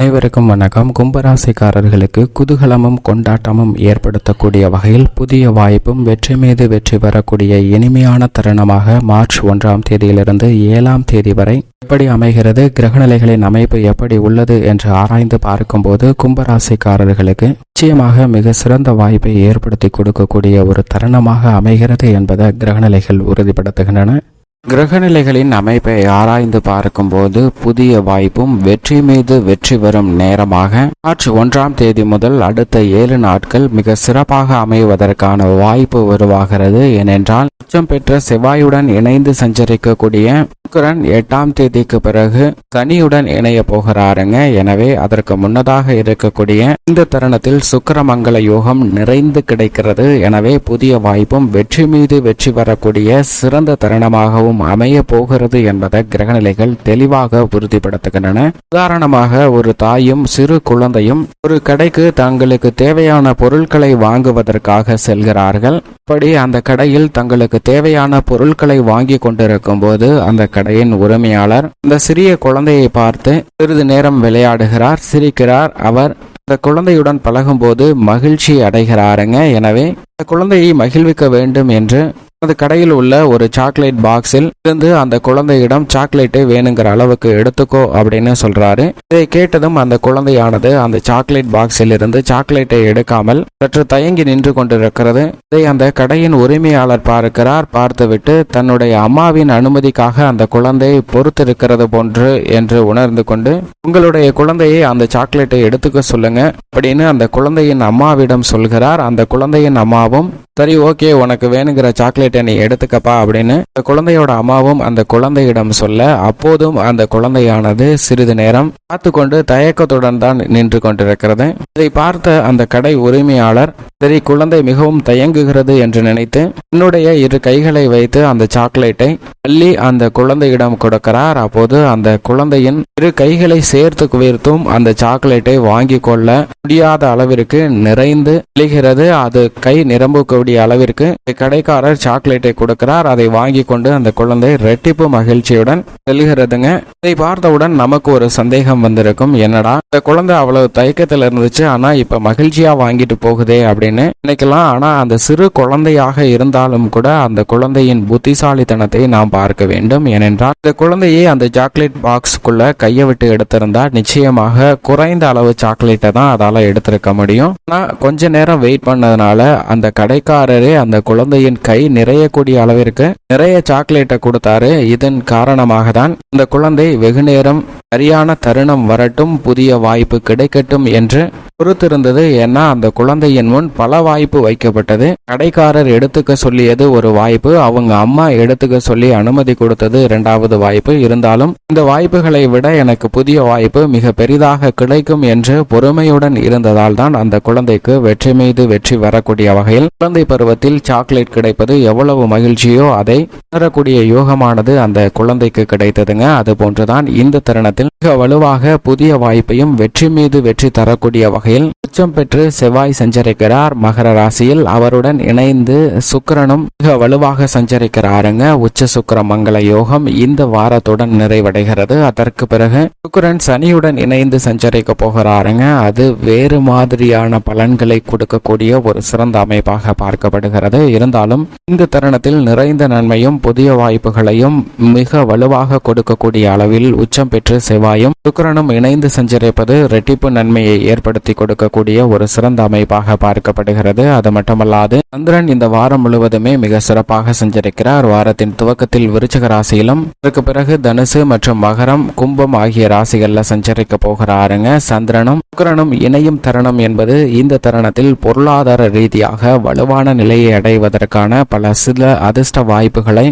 அனைவருக்கும் வணக்கம். கும்பராசிக்காரர்களுக்கு குதூகலமும் கொண்டாட்டமும் ஏற்படுத்தக்கூடிய வகையில் புதிய வாய்ப்பும் வெற்றி மீது வெற்றி பெறக்கூடிய இனிமையான தருணமாக மார்ச் ஒன்றாம் தேதியிலிருந்து ஏழாம் தேதி வரை எப்படி அமைகிறது கிரகநிலைகளின் அமைப்பு எப்படி உள்ளது என்று ஆராய்ந்து பார்க்கும்போது கும்பராசிக்காரர்களுக்கு நிச்சயமாக மிக சிறந்த வாய்ப்பை ஏற்படுத்தி கொடுக்கக்கூடிய ஒரு தருணமாக அமைகிறது என்பதை கிரகநிலைகள் உறுதிப்படுத்துகின்றன. கிரகநிலைகளின் அமைப்பை ஆராய்ந்து பார்க்கும்போது புதிய வாய்ப்பும் வெற்றி மீது வெற்றி வரும் நேரமாக மார்ச் ஒன்றாம் தேதி முதல் அடுத்த ஏழு நாட்கள் மிக சிறப்பாக அமைவதற்கான வாய்ப்பு உருவாகிறது. ஏனென்றால் உச்சம் பெற்ற செவ்வாயுடன் இணைந்து சஞ்சரிக்கக்கூடிய சுக்கரன் எட்டாம் தேதிக்கு பிறகு சனியுடன் இணைய போகிறாருங்க. எனவே அதற்கு முன்னதாக இருக்கக்கூடிய இந்த தருணத்தில் சுக்கிரமங்கல யோகம் நிறைந்து கிடைக்கிறது. எனவே புதிய வாய்ப்பும் வெற்றி மீது வெற்றி வரக்கூடிய சிறந்த தருணமாகவும் அமைய போகிறது என்பதை கிரகநிலைகள் தெளிவாக உறுதிப்படுத்துகின்றன. உதாரணமாக ஒரு தாயும் சிறு குழந்தையும் ஒரு கடைக்கு தங்களுக்கு தேவையான பொருட்களை வாங்குவதற்காக செல்கிறார்கள். அப்படி அந்த கடையில் தங்களுக்கு தேவையான பொருட்களை வாங்கி கொண்டிருக்கும் போது அந்த கடையின் உரிமையாளர் இந்த சிறிய குழந்தையை பார்த்து சிறிது நேரம் விளையாடுகிறார் சிரிக்கிறார். அவர் அந்த குழந்தையுடன் பழகும்போது மகிழ்ச்சி அடைகிறாருங்க. எனவே அந்த குழந்தையை மகிழ்விக்க வேண்டும் என்று அந்த கடையில் உள்ள ஒரு சாக்லேட் பாக்ஸில் இருந்து அந்த குழந்தையிடம் சாக்லேட்டை வேணுங்கிற அளவுக்கு எடுத்துக்கோ அப்படின்னு சொல்றாரு. இதை கேட்டதும் அந்த குழந்தையானது அந்த சாக்லேட் பாக்ஸில் இருந்து சாக்லேட்டை எடுக்காமல் சற்று தயங்கி நின்று கொண்டிருக்கிறது. இதை அந்த கடையின் உரிமையாளர் பார்க்கிறார். பார்த்துவிட்டு தன்னுடைய அம்மாவின் அனுமதிக்காக அந்த குழந்தை பொறுத்திருக்கிறது போன்று என்று உணர்ந்து கொண்டு உங்களுடைய குழந்தையை அந்த சாக்லேட்டை எடுத்துக்க சொல்லுங்க அப்படின்னு அந்த குழந்தையின் அம்மாவிடம் சொல்கிறார். அந்த குழந்தையின் அம்மாவும் சரி ஓகே உனக்கு வேணுங்கிற சாக்லேட் வந்துட்டு நீ எடுத்துக்கப்பா அப்படின்னு அந்த குழந்தையோட அம்மாவும் அந்த குழந்தையிடம் சொல்ல அப்போதும் அந்த குழந்தையானது சிறிது நேரம் பார்த்து கொண்டு தயக்கத்துடன் தான் நின்று கொண்டிருக்கிறது. இதை பார்த்த அந்த கடை உரிமையாளர் சரி குழந்தை மிகவும் தயங்குகிறது என்று நினைத்து என்னுடைய இரு கைகளை வைத்து அந்த சாக்லேட்டை அள்ளி அந்த குழந்தையிடம் கொடுக்கிறார். அப்போது அந்த குழந்தையின் இரு கைகளை சேர்த்து குவிர்த்தும் அந்த சாக்லேட்டை வாங்கி கொள்ள முடியாத அளவிற்கு நிறைந்து விழுகிறது அது கை நிரம்பக்கூடிய அளவிற்கு கடைக்காரர் சாக்லேட்டை கொடுக்கிறார். அதை வாங்கி கொண்டு அந்த குழந்தை ரெட்டிப்பு மகிழ்ச்சியுடன் செல்கிறதுங்க. இதை பார்த்தவுடன் நமக்கு ஒரு சந்தேகம் வந்திருக்கும். என்னடா இந்த குழந்தை அவ்வளவு தயக்கத்தில் இருந்துச்சு ஆனா இப்ப மகிழ்ச்சியா வாங்கிட்டு போகுதே அப்படின்னு நினைக்கலாம். ஆனா அந்த சிறு குழந்தையாக இருந்தாலும் கூட அந்த குழந்தையின் புத்திசாலித்தனத்தை நாம் பார்க்க வேண்டும். ஏனென்றால் இந்த குழந்தையை அந்த சாக்லேட் பாக்ஸுக்குள்ள கையை விட்டு எடுத்திருந்தா நிச்சயமாக குறைந்த அளவு சாக்லேட்டை தான் அதால எடுத்திருக்க முடியும். ஆனா கொஞ்ச நேரம் வெயிட் பண்ணதுனால அந்த கடைக்காரரே அந்த குழந்தையின் கை நிறையக்கூடிய அளவிற்கு நிறைய சாக்லேட்டை கொடுத்தாரு. இதன் காரணமாக தான் இந்த குழந்தை வெகுநேரம் சரியான தருணம் வரட்டும் புதிய வாய்ப்பு கிடைக்கட்டும் என்று பொறுத்திருந்தது ஏன்னா அந்த குழந்தையின் முன் பல வாய்ப்பு வைக்கப்பட்டது. கடைக்காரர் எடுத்துக்க சொல்லியது ஒரு வாய்ப்பு அவங்க அம்மா எடுத்துக்க சொல்லி அனுமதி கொடுத்தது இரண்டாவது வாய்ப்பு. இருந்தாலும் இந்த வாய்ப்புகளை விட எனக்கு புதிய வாய்ப்பு மிக பெரிதாக கிடைக்கும் என்று பொறுமையுடன் இருந்ததால் தான் அந்த குழந்தைக்கு வெற்றி மீது வெற்றி வரக்கூடிய வகையில் குழந்தை பருவத்தில் சாக்லேட் கிடைப்பது எவ்வளவு மகிழ்ச்சியோ அதை உணரக்கூடிய யோகமானது அந்த குழந்தைக்கு கிடைத்ததுங்க. அது போன்றுதான் இந்த தருணத்தில் மிக வலுவாக புதிய வாய்ப்பையும் வெற்றி மீது வெற்றி தரக்கூடிய வகை வகையில் உச்சம் பெற்று செவ்வாய் சஞ்சரிக்கிறார். மகர ராசியில் அவருடன் இணைந்து சுக்கிரனும் மிக வலுவாக சஞ்சரிக்கிறாருங்க. உச்ச சுக்கர மங்கள யோகம் இந்த வாரத்துடன் நிறைவடைகிறது. அதற்கு பிறகு சுக்கரன் சனியுடன் இணைந்து சஞ்சரிக்க போகிறாருங்க. அது வேறு மாதிரியான பலன்களை கொடுக்கக்கூடிய ஒரு சிறந்த அமைப்பாக பார்க்கப்படுகிறது. இருந்தாலும் இந்த தருணத்தில் நிறைந்த நன்மையும் புதிய வாய்ப்புகளையும் மிக வலுவாக கொடுக்கக்கூடிய அளவில் உச்சம் பெற்று செவ்வாயும் சுக்கிரனும் இணைந்து சஞ்சரிப்பது ரெட்டிப்பு நன்மையை ஏற்படுத்தி கொடுக்கக்கூடிய கூடிய ஒரு சிறந்த அமைப்பாக பார்க்கப்படுகிறது. அது மட்டுமல்லாது சந்திரன் இந்த வாரம் முழுவதுமே மிக சிறப்பாக சஞ்சரிக்கிறார். வாரத்தின் துவக்கத்தில் விருச்சக ராசியிலும் அதற்கு பிறகு தனுசு மற்றும் மகரம் கும்பம் ஆகிய ராசிகள்ல சஞ்சரிக்க போகிறாருங்க. சந்திரனும் சுக்கரனும் இணையும் தருணம் என்பது இந்த தருணத்தில் பொருளாதார ரீதியாக வலுவான நிலையை அடைவதற்கான பல சில அதிர்ஷ்ட வாய்ப்புகளை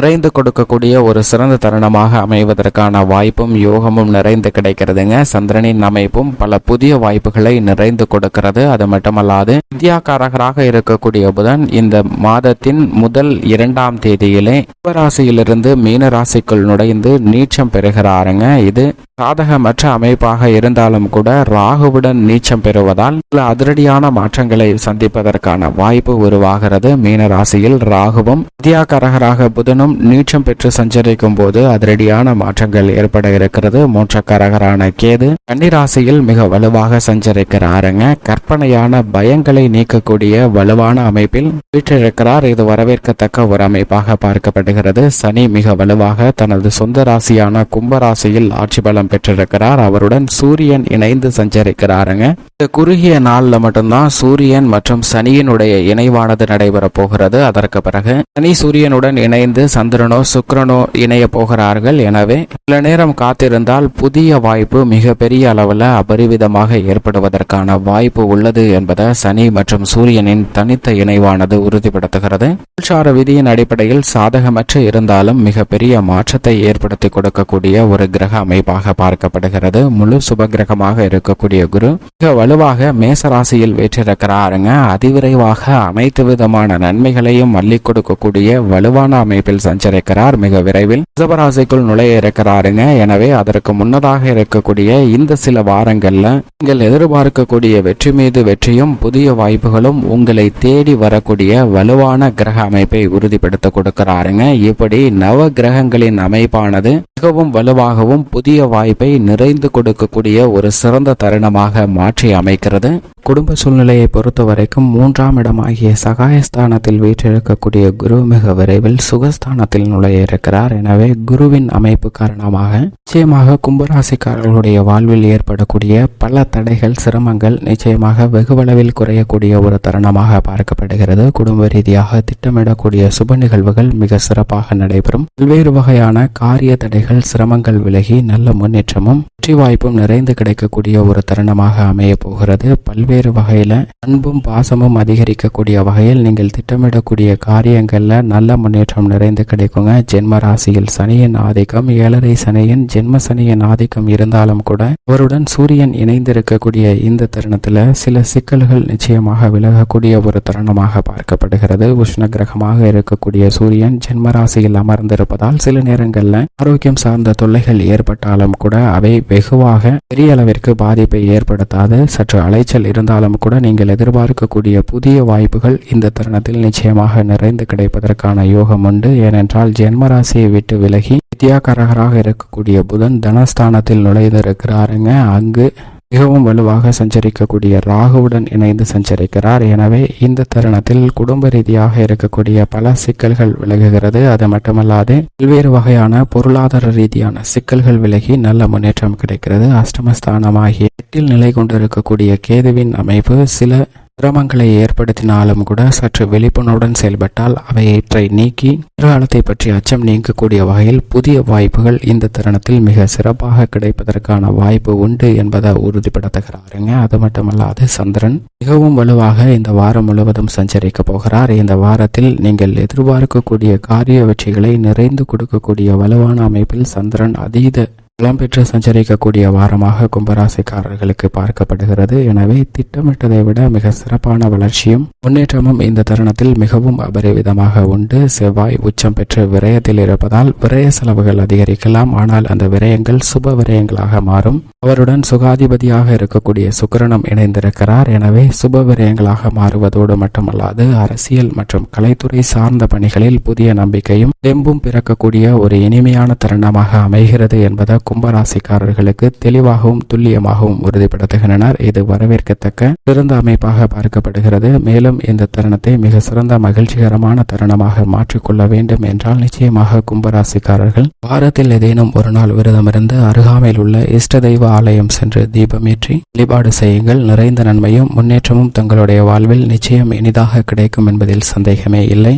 நிறைந்து கொடுக்கக்கூடிய ஒரு சிறந்த தருணமாக அமைவதற்கான வாய்ப்பும் யோகமும் நிறைந்து கிடைக்கிறதுங்க. சந்திரனின் அமைப்பும் பல புதிய வாய்ப்புகளை நிறைந்து கொடுக்கிறது. அது மட்டுமல்லாது வித்யாகாரகராக இருக்கக்கூடிய புதன் இந்த மாதத்தின் முதல் இரண்டாம் தேதியிலே கும்பராசியிலிருந்து மீன ராசிக்குள் நுழைந்து நீச்சம் பெறுகிறாருங்க. இது சாதகமற்ற அமைப்பாக இருந்தாலும் கூட ராகுவுடன் நீச்சம் பெறுவதால் சில அதிரடியான மாற்றங்களை சந்திப்பதற்கான வாய்ப்பு உருவாகிறது. மீன ராசியில் ராகுவும் வித்யாகாரகராக புதனும் சூரியனும் நீச்சம் பெற்று சஞ்சரிக்கும் போது அதிரடியான மாற்றங்கள் ஏற்பட இருக்கிறது. மூச்சக்காரகரான கேது கன்னிராசியில் மிக வலுவாக சஞ்சரிக்கிறாருங்க. கற்பனையான பயங்களை நீக்கக்கூடிய வலுவான அமைப்பில் வீற்றிருக்கிறார். இது வரவேற்கத்தக்க ஒரு அமைப்பாக பார்க்கப்படுகிறது. சனி மிக வலுவாக தனது சொந்த ராசியான கும்பராசியில் ஆட்சி பலம் பெற்றிருக்கிறார். அவருடன் சூரியன் இணைந்து சஞ்சரிக்கிறாருங்க. இந்த குறுகிய நாளில் மட்டும்தான் சூரியன் மற்றும் சனியினுடைய இணைவானது நடைபெற போகிறது. அதற்கு பிறகு சனி சூரியனுடன் இணைந்து சந்திரனோ சுக்கிரனோ இணைய போகிறார்கள். எனவே சில நேரம் காத்திருந்தால் புதிய வாய்ப்பு மிக பெரிய அளவில் அபரிவிதமாக ஏற்படுவதற்கான வாய்ப்பு உள்ளது என்பதை சனி மற்றும் சூரியனின் தனித்த இணைவானது உறுதிப்படுத்துகிறது. சார விதியின் அடிப்படையில் சாதகமற்ற இருந்தாலும் மிக பெரிய மாற்றத்தை ஏற்படுத்தி கொடுக்கக்கூடிய ஒரு கிரக அமைப்பாக பார்க்கப்படுகிறது. முழு சுப கிரகமாக இருக்கக்கூடிய குரு மிக வலுவாக மேசராசியில் வீற்றிருக்கிறாருங்க. அதிவிரைவாக அனைத்து விதமான நன்மைகளையும் அள்ளி கொடுக்கக்கூடிய வலுவான அமைப்பில் சஞ்சரிக்கிறார் மிக விரைவில். ரிஷபராசிக்குள் நுழைய இருக்கிறார் பாருங்க. எனவே அதற்கு முன்னதாக இருக்கக்கூடிய இந்த சில வாரங்கள்ல நீங்கள் எதிர்பார்க்கக்கூடிய வெற்றி மீது வெற்றியும் புதிய வாய்ப்புகளும் உங்களை தேடி வரக்கூடிய வலுவான கிரக அமைப்பை உறுதிப்படுத்த கொடுக்கிறாருங்க. இப்படி நவ கிரகங்களின் அமைப்பானது மிகவும் வலுவாகவும் புதிய வாய்ப்பை நிறைந்து கொடுக்கக்கூடிய ஒரு சிறந்த தருணமாக மாற்றி அமைக்கிறது. குடும்ப சூழ்நிலையை பொறுத்த வரைக்கும் மூன்றாம் இடமாகிய சகாயஸ்தானத்தில் வீற்றிருக்கக்கூடிய குரு மிக விரைவில் சுகஸ்தானத்தில் நுழைய இருக்கிறார் எனவே குருவின் அமைப்பு காரணமாக நிச்சயமாக கும்பராசிக்காரர்களுடைய வாழ்வில் ஏற்படக்கூடிய பல தடைகள் சிரமங்கள் நிச்சயமாக வெகுவளவில் குறையக்கூடிய ஒரு தருணமாக பார்க்கப்படுகிறது. குடும்ப ரீதியாக திட்டமிடக்கூடிய சுப நிகழ்வுகள் மிக சிறப்பாக நடைபெறும். பல்வேறு வகையான காரிய தடைகள் சிரமங்கள் விலகி நல்ல முன்னேற்றமும் வெற்றி வாய்ப்பும் நிறைந்து கிடைக்கக்கூடிய ஒரு தருணமாக அமையப் போகிறது. பல்வேறு வகையில் அன்பும் பாசமும் அதிகரிக்கக்கூடிய வகையில் நீங்கள் திட்டமிடக்கூடிய காரியங்களில் நல்ல முன்னேற்றம் நிறைந்து கிடைக்குங்க. ஜென்ம ராசியில் சனியின் ஆதிக்கம் ஏழரை சனியின் ஜென்ம சனியின் ஆதிக்கம் இருந்தாலும் கூட அவருடன் சூரியன் இணைந்திருக்கக்கூடிய இந்த தருணத்தில் சில சிக்கல்கள் நிச்சயமாக விலகக்கூடிய ஒரு தருணமாக பார்க்கப்படுகிறது. உஷ்ண கிரகமாக இருக்கக்கூடிய சூரியன் ஜென்ம ராசியில் அமர்ந்திருப்பதால் சில நேரங்களில் ஆரோக்கியம் சார்ந்த தொல்லைகள் ஏற்பட்டாலும் கூட அவை வெகுவாக பெரிய அளவிற்கு பாதிப்பை ஏற்படுத்தாது. சற்று அலைச்சல் இருந்தாலும் கூட நீங்கள் எதிர்பார்க்கக்கூடிய புதிய வாய்ப்புகள் இந்த தருணத்தில் நிச்சயமாக நிறைந்து கிடைப்பதற்கான யோகம் உண்டு. ஏனென்றால் ஜென்மராசியை விட்டு விலகி வித்யாகரகராக இருக்கக்கூடிய புதன் தனஸ்தானத்தில் நுழைந்திருக்கிறாருங்க. அங்கு மிகவும் வலுவாக சஞ்சரிக்கக்கூடிய ராகுவுடன் இணைந்து சஞ்சரிக்கிறார். எனவே இந்த தருணத்தில் குடும்ப ரீதியாக இருக்கக்கூடிய பல சிக்கல்கள் விலகுகிறது. அது மட்டுமல்லாது பல்வேறு வகையான பொருளாதார ரீதியான சிக்கல்கள் விலகி நல்ல முன்னேற்றம் கிடைக்கிறது. அஷ்டமஸ்தானமாகிய எட்டில் நிலை கொண்டிருக்கக்கூடிய கேதுவின் அமைப்பு சில சிரமங்களை ஏற்படுத்தினாலும் கூட சற்று விழிப்புணர்வுடன் செயல்பட்டால் அவையற்றை நீக்கி எதிர்காலத்தை பற்றி அச்சம் நீங்கக்கூடிய வகையில் புதிய வாய்ப்புகள் இந்த தருணத்தில் மிக சிறப்பாக கிடைப்பதற்கான வாய்ப்பு உண்டு என்பதை உறுதிப்படுத்துகிறாருங்க. அது மட்டுமல்லாது சந்திரன் மிகவும் வலுவாக இந்த வாரம் முழுவதும் சஞ்சரிக்க போகிறார். இந்த வாரத்தில் நீங்கள் எதிர்பார்க்கக்கூடிய காரிய வெற்றிகளை நிறைந்து கொடுக்கக்கூடிய வலுவான அமைப்பில் சந்திரன் அதீத புலம்பெற்று சஞ்சரிக்கக்கூடிய வாரமாக கும்பராசிக்காரர்களுக்கு பார்க்கப்படுகிறது. எனவே திட்டமிட்டதை விட மிக சிறப்பான வளர்ச்சியும் முன்னேற்றமும் இந்த தருணத்தில் மிகவும் அபரிவிதமாக உண்டு. செவ்வாய் உச்சம் பெற்று விரயத்தில் இருப்பதால் விரய செலவுகள் அதிகரிக்கலாம். ஆனால் அந்த விரயங்கள் சுப விரயங்களாக மாறும். அவருடன் சுகாதிபதியாக இருக்கக்கூடிய சுக்கரனும் இணைந்திருக்கிறார். எனவே சுப விரயங்களாக மாறுவதோடு மட்டுமல்லாது அரசியல் மற்றும் கலைத்துறை சார்ந்த பணிகளில் புதிய நம்பிக்கையும் தெம்பும் பிறக்கக்கூடிய ஒரு இனிமையான தருணமாக அமைகிறது என்பதை கும்பராசிக்காரர்களுக்கு தெளிவாகவும் துல்லியமாகவும் உறுதிப்படுத்துகின்றனர். இது வரவேற்கத்தக்க சிறந்த அமைப்பாக பார்க்கப்படுகிறது. மேலும் இந்த தருணத்தை மிக சிறந்த மகிழ்ச்சிகரமான தருணமாக மாற்றிக்கொள்ள வேண்டும் என்றால் நிச்சயமாக கும்பராசிக்காரர்கள் வாரத்தில் ஏதேனும் ஒரு நாள் விரதமிருந்து அருகாமையில் உள்ள இஷ்ட தெய்வ ஆலயம் சென்று தீபமேற்றி வழிபாடு செய்யுங்கள். நிறைந்த நன்மையும் முன்னேற்றமும் தங்களுடைய வாழ்வில் நிச்சயம் இனிதாக கிடைக்கும் என்பதில் சந்தேகமே இல்லை.